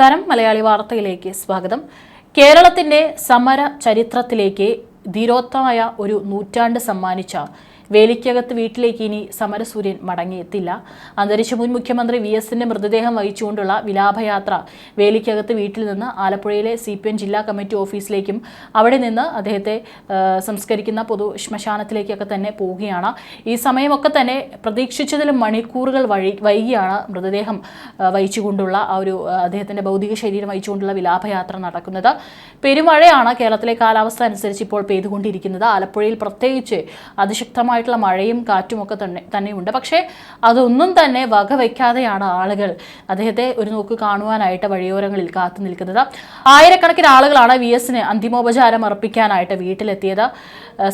നമസ്കാരം. മലയാളി വാർത്തയിലേക്ക് സ്വാഗതം. കേരളത്തിന്റെ സമര ചരിത്രത്തിലേക്ക് ധീരോത്തമായ ഒരു നൂറ്റാണ്ട് സമ്മാനിച്ച വേലിക്കകത്ത് വീട്ടിലേക്ക് ഇനി സമരസൂര്യൻ മടങ്ങിയെത്തില്ല. അന്തരിച്ച മുൻ മുഖ്യമന്ത്രി വി എസിന്റെ മൃതദേഹം വഹിച്ചുകൊണ്ടുള്ള വിലാപയാത്ര വേലിക്കകത്ത് വീട്ടിൽ നിന്ന് ആലപ്പുഴയിലെ സി പി എം ജില്ലാ കമ്മിറ്റി ഓഫീസിലേക്കും അവിടെ നിന്ന് അദ്ദേഹത്തെ സംസ്കരിക്കുന്ന പൊതു ശ്മശാനത്തിലേക്കൊക്കെ തന്നെ പോവുകയാണ്. ഈ സമയമൊക്കെ തന്നെ പ്രതീക്ഷിച്ചതിലും മണിക്കൂറുകൾ വഴി വൈകിയാണ് മൃതദേഹം വഹിച്ചുകൊണ്ടുള്ള ആ ഒരു അദ്ദേഹത്തിന്റെ ഭൗതിക ശരീരം വഹിച്ചുകൊണ്ടുള്ള വിലാപയാത്ര നടക്കുന്നത്. പെരുമഴയാണ് കേരളത്തിലെ കാലാവസ്ഥ അനുസരിച്ച് ഇപ്പോൾ പെയ്തുകൊണ്ടിരിക്കുന്നത്. ആലപ്പുഴയിൽ പ്രത്യേകിച്ച് അതിശക്തമായിട്ടുള്ള മഴയും കാറ്റും ഒക്കെ തന്നെ തന്നെയുണ്ട്. പക്ഷേ അതൊന്നും തന്നെ വകവയ്ക്കാതെയാണ് ആളുകൾ അദ്ദേഹത്തെ ഒരു നോക്ക് കാണുവാനായിട്ട് വഴിയോരങ്ങളിൽ കാത്തു നിൽക്കുന്നത്. ആയിരക്കണക്കിന് ആളുകളാണ് വി എസിന് അന്തിമോപചാരം അർപ്പിക്കാനായിട്ട് വീട്ടിലെത്തിയത്.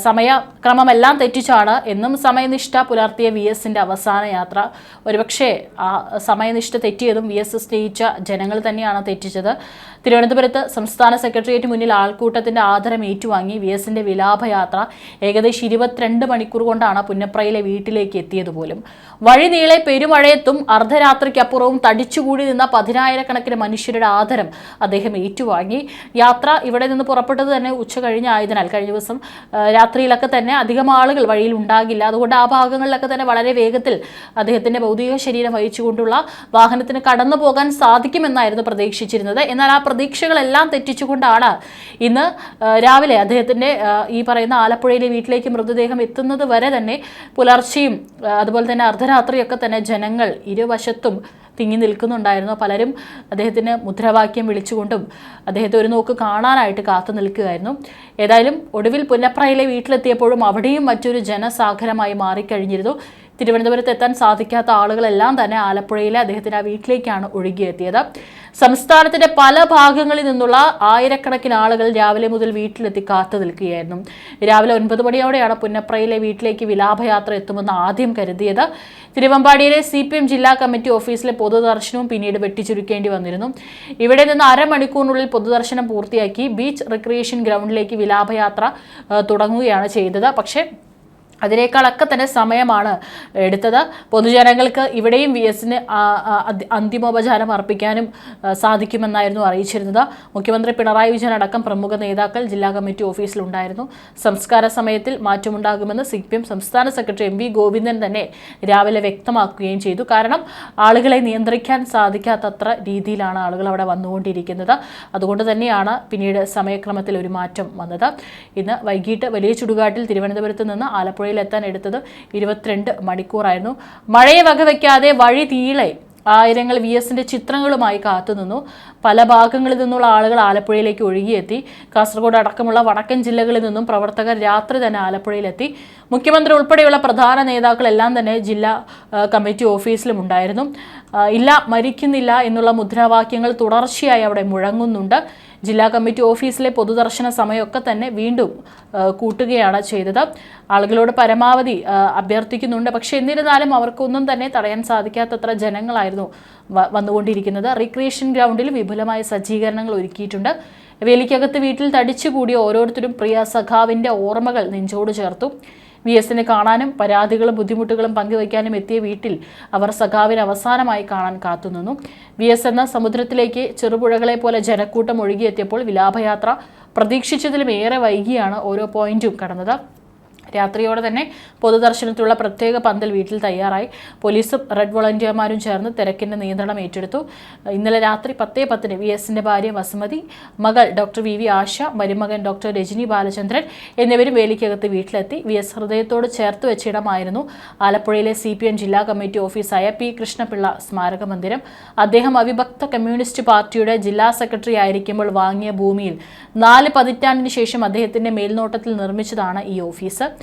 സമയക്രമമെല്ലാം തെറ്റിച്ചാണ്. എന്നും സമയനിഷ്ഠ പുലർത്തിയ വി എസിന്റെ അവസാന യാത്ര. ഒരുപക്ഷെ ആ സമയനിഷ്ഠ തെറ്റിയതും വി എസ് സ്നേഹിച്ച ജനങ്ങൾ തന്നെയാണ് തെറ്റിച്ചത്. തിരുവനന്തപുരത്ത് സംസ്ഥാന സെക്രട്ടേറിയറ്റ് മുന്നിൽ ആൾക്കൂട്ടത്തിന്റെ ആദരം ഏറ്റുവാങ്ങി വി എസിന്റെ വിലാപയാത്ര. ഏകദേശം ഇരുപത്തിരണ്ട് മണിക്കൂർ കൊണ്ടാണ് പുന്നപ്രയിലെ വീട്ടിലേക്ക് എത്തിയത് പോലും. വഴി നീളെ പെരുമഴയത്തും അർദ്ധരാത്രിക്കപ്പുറവും തടിച്ചുകൂടി നിന്ന പതിനായിരക്കണക്കിന് മനുഷ്യരുടെ ആദരം അദ്ദേഹം ഏറ്റുവാങ്ങി. യാത്ര ഇവിടെ നിന്ന് പുറപ്പെട്ടത് തന്നെ ഉച്ച കഴിഞ്ഞായതിനാൽ കഴിഞ്ഞ ദിവസം രാത്രിയിലൊക്കെ തന്നെ അധികം ആളുകൾ വഴിയിൽ ഉണ്ടാകില്ല. അതുകൊണ്ട് ആ ഭാഗങ്ങളിലൊക്കെ തന്നെ വളരെ വേഗത്തിൽ അദ്ദേഹത്തിന്റെ ഭൗതിക ശരീരം വഹിച്ചുകൊണ്ടുള്ള വാഹനത്തിന് കടന്നു പോകാൻ സാധിക്കുമെന്നായിരുന്നു പ്രതീക്ഷിച്ചിരുന്നത്. എന്നാൽ ആ പ്രതീക്ഷകളെല്ലാം തെറ്റിച്ചുകൊണ്ടാണ് ഇന്ന് രാവിലെ അദ്ദേഹത്തിന്റെ ഈ പറയുന്ന ആലപ്പുഴയിലെ വീട്ടിലേക്ക് മൃതദേഹം എത്തുന്നത് വരെ തന്നെ പുലർച്ചെയും അതുപോലെ തന്നെ അർദ്ധരാത്രിയൊക്കെ തന്നെ ജനങ്ങൾ ഇരുവശത്തും തിങ്ങി നിൽക്കുന്നുണ്ടായിരുന്നു. പലരും അദ്ദേഹത്തിന് മുദ്രാവാക്യം വിളിച്ചുകൊണ്ടും അദ്ദേഹത്തെ ഒരു നോക്ക് കാണാനായിട്ട് കാത്തു നിൽക്കുകയായിരുന്നു. ഏതായാലും ഒടുവിൽ പുന്നപ്രയിലെ വീട്ടിലെത്തിയപ്പോഴും അവിടെയും മറ്റൊരു ജനസാഗരമായി മാറിക്കഴിഞ്ഞിരുന്നു. തിരുവനന്തപുരത്ത് എത്താൻ സാധിക്കാത്ത ആളുകളെല്ലാം തന്നെ ആലപ്പുഴയിലെ അദ്ദേഹത്തിന്റെ ആ വീട്ടിലേക്കാണ് ഒഴുകിയെത്തിയത്. സംസ്ഥാനത്തിന്റെ പല ഭാഗങ്ങളിൽ നിന്നുള്ള ആയിരക്കണക്കിന് ആളുകൾ രാവിലെ മുതൽ വീട്ടിലെത്തി കാത്തു നിൽക്കുകയായിരുന്നു. രാവിലെ ഒൻപത് മണിയോടെയാണ് പുന്നപ്രയിലെ വീട്ടിലേക്ക് വിലാപയാത്ര എത്തുമെന്ന് ആദ്യം കരുതിയത്. തിരുവമ്പാടിയിലെ സി പി എം ജില്ലാ കമ്മിറ്റി ഓഫീസിലെ പൊതുദർശനവും പിന്നീട് വെട്ടിച്ചുരുക്കേണ്ടി വന്നിരുന്നു. ഇവിടെ നിന്ന് അരമണിക്കൂറിനുള്ളിൽ പൊതുദർശനം പൂർത്തിയാക്കി ബീച്ച് റിക്രിയേഷൻ ഗ്രൗണ്ടിലേക്ക് വിലാപയാത്ര തുടങ്ങുകയാണ് ചെയ്തത്. പക്ഷേ അതിനേക്കാളൊക്കെ തന്നെ സമയമാണ് എടുത്തത്. പൊതുജനങ്ങൾക്ക് ഇവിടെയും വി എസിന് അന്തിമോപചാരം അർപ്പിക്കാനും സാധിക്കുമെന്നായിരുന്നു അറിയിച്ചിരുന്നത്. മുഖ്യമന്ത്രി പിണറായി വിജയൻ അടക്കം പ്രമുഖ നേതാക്കൾ ജില്ലാ കമ്മിറ്റി ഓഫീസിലുണ്ടായിരുന്നു. സംസ്കാര സമയത്തിൽ മാറ്റമുണ്ടാകുമെന്ന് സി പി എം സംസ്ഥാന സെക്രട്ടറി എം വി ഗോവിന്ദൻ തന്നെ രാവിലെ വ്യക്തമാക്കുകയും ചെയ്തു. കാരണം ആളുകളെ നിയന്ത്രിക്കാൻ സാധിക്കാത്തത്ര രീതിയിലാണ് ആളുകൾ അവിടെ വന്നുകൊണ്ടിരിക്കുന്നത്. അതുകൊണ്ട് തന്നെയാണ് പിന്നീട് സമയക്രമത്തിൽ ഒരു മാറ്റം വന്നത്. ഇന്ന് വൈകിട്ട് വലിയ ചുടുകാട്ടിൽ തിരുവനന്തപുരത്ത് നിന്ന് ആലപ്പുഴയിൽ എത്താൻ എടുത്തത് ഇരുപത്തിരണ്ട് മണിക്കൂറായിരുന്നു. മഴയെ വകവയ്ക്കാതെ വഴി തീളെ ആയിരങ്ങൾ വി എസിന്റെ ചിത്രങ്ങളുമായി കാത്തുനിന്നു. പല ഭാഗങ്ങളിൽ നിന്നുള്ള ആളുകൾ ആലപ്പുഴയിലേക്ക് ഒഴുകിയെത്തി. കാസർഗോഡ് അടക്കമുള്ള വടക്കൻ ജില്ലകളിൽ നിന്നും പ്രവർത്തകർ രാത്രി തന്നെ ആലപ്പുഴയിലെത്തി. മുഖ്യമന്ത്രി ഉൾപ്പെടെയുള്ള പ്രധാന നേതാക്കളെല്ലാം തന്നെ ജില്ലാ കമ്മിറ്റി ഓഫീസിലും ഉണ്ടായിരുന്നു. ഇല്ല മരിക്കുന്നില്ല എന്നുള്ള മുദ്രാവാക്യങ്ങൾ തുടർച്ചയായി അവിടെ മുഴങ്ങുന്നുണ്ട്. ജില്ലാ കമ്മിറ്റി ഓഫീസിലെ പൊതുദർശന സമയമൊക്കെ തന്നെ വീണ്ടും കൂട്ടുകയാണ് ചെയ്തത്. ആളുകളോട് പരമാവധി അഭ്യർത്ഥിക്കുന്നുണ്ട്. പക്ഷേ എന്നിരുന്നാലും അവർക്കൊന്നും തന്നെ തടയാൻ സാധിക്കാത്തത്ര ജനങ്ങളായിരുന്നു വന്നുകൊണ്ടിരിക്കുന്നത്. റീക്രിയേഷൻ ഗ്രൗണ്ടിൽ വിപുലമായ സജ്ജീകരണങ്ങൾ ഒരുക്കിയിട്ടുണ്ട്. വേലിക്കകത്ത് വീട്ടിൽ തടിച്ചുകൂടിയ ഓരോരുത്തരും പ്രിയ സഖാവിന്റെ ഓർമ്മകൾ നെഞ്ചോട് ചേർത്തു. വി എസിനെ കാണാനും പരാതികളും ബുദ്ധിമുട്ടുകളും പങ്കുവയ്ക്കാനും എത്തിയ വീട്ടിൽ അവർ സഖാവിനെ അവസാനമായി കാണാൻ കാത്തുനിന്നു. വി എസ് എന്ന സമുദ്രത്തിലേക്ക് ചെറുപുഴകളെ പോലെ ജനക്കൂട്ടം ഒഴുകിയെത്തിയപ്പോൾ വിലാപയാത്ര പ്രതീക്ഷിച്ചതിലും ഏറെ വൈകിയാണ് ഓരോ പോയിന്റും കടന്നത്. രാത്രിയോടെ തന്നെ പൊതുദർശനത്തിലുള്ള പ്രത്യേക പന്തൽ വീട്ടിൽ തയ്യാറായി. പോലീസും റെഡ് വോളണ്ടിയർമാരും ചേർന്ന് തിരക്കിന്റെ നിയന്ത്രണം ഏറ്റെടുത്തു. ഇന്നലെ രാത്രി പത്തേ പത്തിന് വി എസിന്റെ ഭാര്യ വസുമതി മകൾ ഡോക്ടർ വി വി ആശ മരുമകൻ ഡോക്ടർ രജനി ബാലചന്ദ്രൻ എന്നിവരും വേലിക്കകത്ത് വീട്ടിലെത്തി. വി എസ് ഹൃദയത്തോട് ചേർത്ത് വെച്ചിടമായിരുന്നു ആലപ്പുഴയിലെ സി പി എം ജില്ലാ കമ്മിറ്റി ഓഫീസായ പി കൃഷ്ണപിള്ള സ്മാരക മന്ദിരം. അദ്ദേഹം അവിഭക്ത കമ്മ്യൂണിസ്റ്റ് പാർട്ടിയുടെ ജില്ലാ സെക്രട്ടറി ആയിരിക്കുമ്പോൾ വാങ്ങിയ ഭൂമിയിൽ നാല് പതിറ്റാണ്ടിന് ശേഷം അദ്ദേഹത്തിന്റെ മേൽനോട്ടത്തിൽ നിർമ്മിച്ചതാണ് ഈ ഓഫീസ്.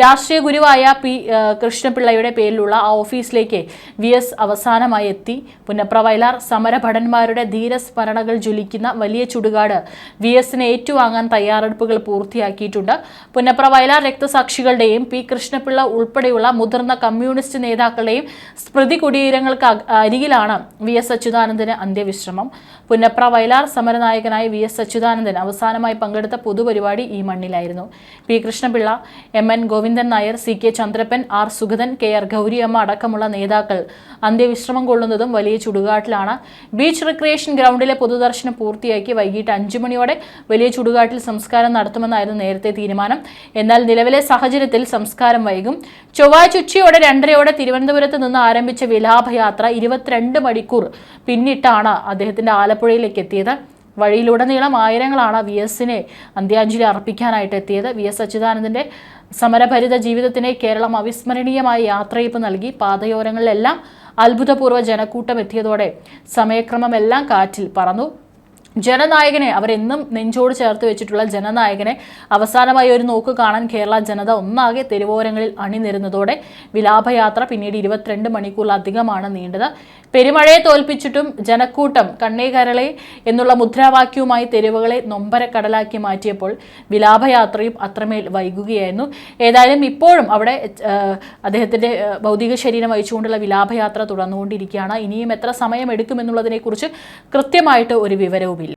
രാഷ്ട്രീയ ഗുരുവായ പി കൃഷ്ണപിള്ളയുടെ പേരിലുള്ള ആ ഓഫീസിലേക്ക് വി എസ് അവസാനമായി എത്തി. പുന്നപ്ര വയലാർ സമരഭടന്മാരുടെ ധീരസ്മരണകൾ ജ്വലിക്കുന്ന വലിയ ചുടുകാട് വി എസിനെ ഏറ്റുവാങ്ങാൻ തയ്യാറെടുപ്പുകൾ പൂർത്തിയാക്കിയിട്ടുണ്ട്. പുന്നപ്ര വയലാർ രക്തസാക്ഷികളുടെയും പി കൃഷ്ണപിള്ള ഉൾപ്പെടെയുള്ള മുതിർന്ന കമ്മ്യൂണിസ്റ്റ് നേതാക്കളുടെയും സ്മൃതി കുടീരങ്ങൾക്ക് അരികിലാണ് വി എസ് അച്യുതാനന്ദന് അന്ത്യവിശ്രമം. പുന്നപ്ര വയലാർ സമരനായകനായ വി എസ് അച്യുതാനന്ദൻ അവസാനമായി പങ്കെടുത്ത പൊതുപരിപാടി ഈ മണ്ണിലായിരുന്നു. P Krishnapillai M N Govindan Nair C K Chandrappan R Sugathan K R Gouriamma അടക്കമുള്ള നേതാക്കൾ അന്ത്യവിശ്രമം കൊള്ളുന്നതും വലിയ ചുടുകാട്ടിലാണ്. ബീച്ച് റിക്രിയേഷൻ ഗ്രൗണ്ടിലെ പൊതുദർശനം പൂർത്തിയാക്കി വൈകിട്ട് അഞ്ചു മണിയോടെ വലിയ ചുടുകാട്ടിൽ സംസ്കാരം നടത്തുമെന്നായിരുന്നു നേരത്തെ തീരുമാനം. എന്നാൽ നിലവിലെ സാഹചര്യത്തിൽ സംസ്കാരം വൈകും. ചൊവ്വാഴ്ച ഉച്ചയോടെ രണ്ടരയോടെ തിരുവനന്തപുരത്ത് നിന്ന് ആരംഭിച്ച വിലാപയാത്ര ഇരുപത്തിരണ്ട് മണിക്കൂർ പിന്നിട്ടാണ് അദ്ദേഹത്തിന്റെ ആലപ്പുഴയിലേക്ക് എത്തിയത്. വഴിയിലുടനീളം ആയിരങ്ങളാണ് വി എസിനെ അന്ത്യാഞ്ജലി അർപ്പിക്കാനായിട്ട് എത്തിയത്. വി എസ് അച്യുതാനന്ദന്റെ സമരഭരിത ജീവിതത്തിന് കേരളം അവിസ്മരണീയമായ യാത്രയപ്പ് നൽകി പാതയോരങ്ങളിലെല്ലാം അത്ഭുതപൂർവ ജനക്കൂട്ടം എത്തിയതോടെ സമയക്രമമെല്ലാം കാറ്റിൽ പറന്നു. ജനനായകനെ അവരെന്നും നെഞ്ചോട് ചേർത്ത് വെച്ചിട്ടുള്ള ജനനായകനെ അവസാനമായി ഒരു നോക്ക് കാണാൻ കേരള ജനത ഒന്നാകെ തെരുവോരങ്ങളിൽ അണിനിരുന്നതോടെ വിലാപയാത്ര പിന്നീട് ഇരുപത്തിരണ്ട് മണിക്കൂറിലധികമാണ് നീണ്ടത്. പെരുമഴയെ തോൽപ്പിച്ചിട്ടും ജനക്കൂട്ടം കണ്ണേ കരളെ എന്നുള്ള മുദ്രാവാക്യവുമായി തെരുവുകളെ നൊമ്പരക്കടലാക്കി മാറ്റിയപ്പോൾ വിലാപയാത്രയും അത്രമേൽ വൈകുകയായിരുന്നു. ഏതായാലും ഇപ്പോഴും അവിടെ അദ്ദേഹത്തിന്റെ ഭൗതിക ശരീരം വഹിച്ചുകൊണ്ടുള്ള വിലാപയാത്ര തുടർന്നുകൊണ്ടിരിക്കുകയാണ്. ഇനിയും എത്ര സമയം എടുക്കുമെന്നുള്ളതിനെക്കുറിച്ച് കൃത്യമായിട്ട് ഒരു വിവരവുമില്ല.